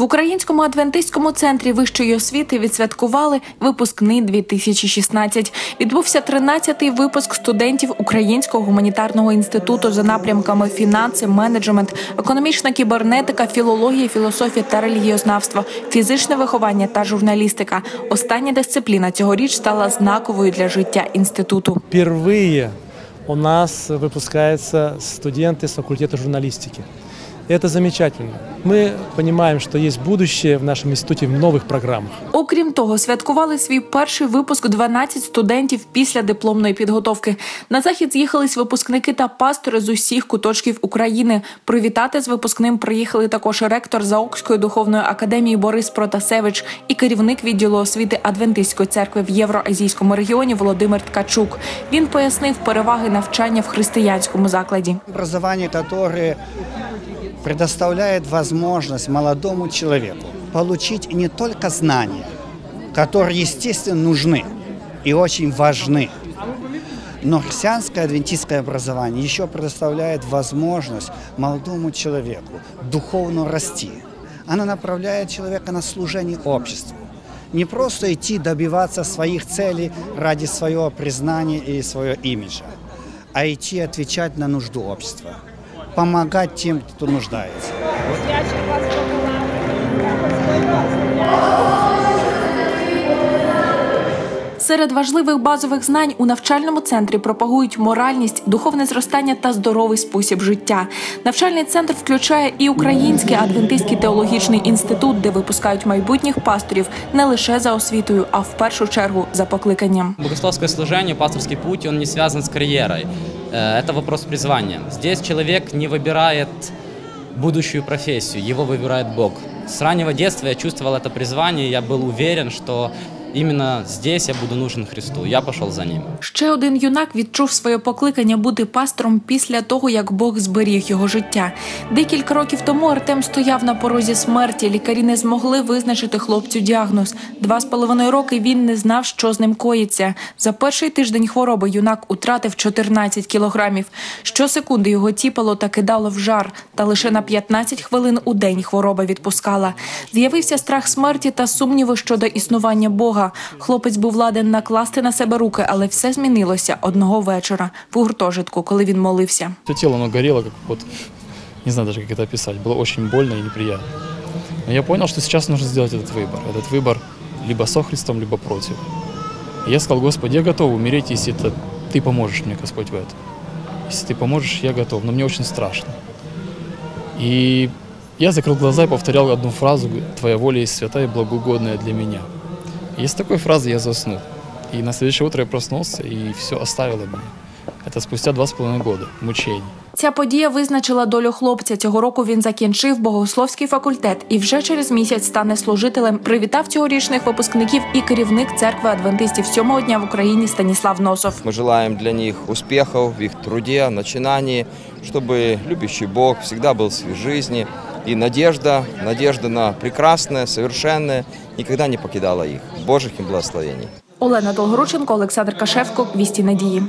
В українському адвентистському центрі вищої освіти відсвяткували випускний 2016. Відбувся 13-й випуск студентів Українського гуманітарного інституту за напрямками фінанси, менеджмент, економічна кібернетика, філологія, філософія та релігієзнавство, фізичне виховання та журналістика. Остання дисципліна цьогоріч стала знаковою для життя інституту. Впервые у нас выпускаются студенты с факультета журналистики. И это замечательно. Мы понимаем, что есть будущее в нашем институте в новых программах. Окрім того, святкували свій перший випуск 12 студентів після дипломної підготовки. На захід з'їхались випускники та пастори з усіх куточків України. Привітати з випускним приїхали також ректор Заокської духовної академії Борис Протасевич і керівник відділу освіти Адвентистської церкви в Євроазійському регіоні Володимир Ткачук. Він пояснив переваги навчання в християнському закладі. Образование, которое предоставляет возможность молодому человеку получить не только знания, которые, естественно, нужны и очень важны, но христианское адвентистское образование еще предоставляет возможность молодому человеку духовно расти. Оно направляет человека на служение обществу. Не просто идти добиваться своих целей ради своего признания и своего имиджа, а идти отвечать на нужду общества, помогать тем, кто нуждается. Серед важливих базових знань у навчальному центрі пропагують моральність, духовне зростання та здоровий спосіб життя. Навчальний центр включає і Український адвентистський теологічний інститут, де випускають майбутніх пасторів не лише за освітою, а в першу чергу за покликанням. Богословское служение, пасторский путь, он не связан с карьерой. Э, Это вопрос призвания. Здесь человек не выбирает будущую профессию, его выбирает Бог. С раннего детства я чувствовал это призвание, я был уверен, что именно здесь я буду нужен Христу. Я пошел за ним. Ще один юнак відчув своє покликання бути пастором після того, як Бог зберіг його життя. Декілька років тому Артем стояв на порозі смерті. Лікарі не змогли визначити хлопцю діагноз. Два з половиною роки він не знав, що з ним коїться. За перший тиждень хвороби юнак утратив 14 кілограмів. Щосекунди його тіпало та кидало в жар. Та лише на 15 хвилин у день хвороба відпускала. З'явився страх смерті та сумніви щодо існування Бога. Хлопець був ладен накласти на себе руки, але все змінилося одного вечора в гуртожитку, коли він молився. Все тело, оно горело, как вот, не знаю даже, как это описать. Было очень больно и неприятно. Но я понял, что сейчас нужно сделать этот выбор. Этот выбор либо со Христом, либо против. И я сказал, Господи, я готов умереть, если это Ты поможешь мне, Господь, в этом. Если Ты поможешь, я готов, но мне очень страшно. И я закрыл глаза и повторял одну фразу «Твоя воля есть святая и благоугодная для меня». И с такой фразы я заснул. И на следующее утро я проснулся, и все оставило меня. Это спустя два с половиной года мучений. Ця подія визначила долю хлопця. Цього року він закінчив богословський факультет і вже через місяць стане служителем. Привітав цьогорічних випускників і керівник церкви адвентистів сьомого дня в Україні Станіслав Носов. Мы желаем для них успехов в их труде, начинании, чтобы любящий Бог всегда был в их жизни. И надежда, надежда на прекрасное, совершенное никогда не покидала их. Божьих им благословений. Олена Долгорученко, Олександр Кашевко. Вісті надії.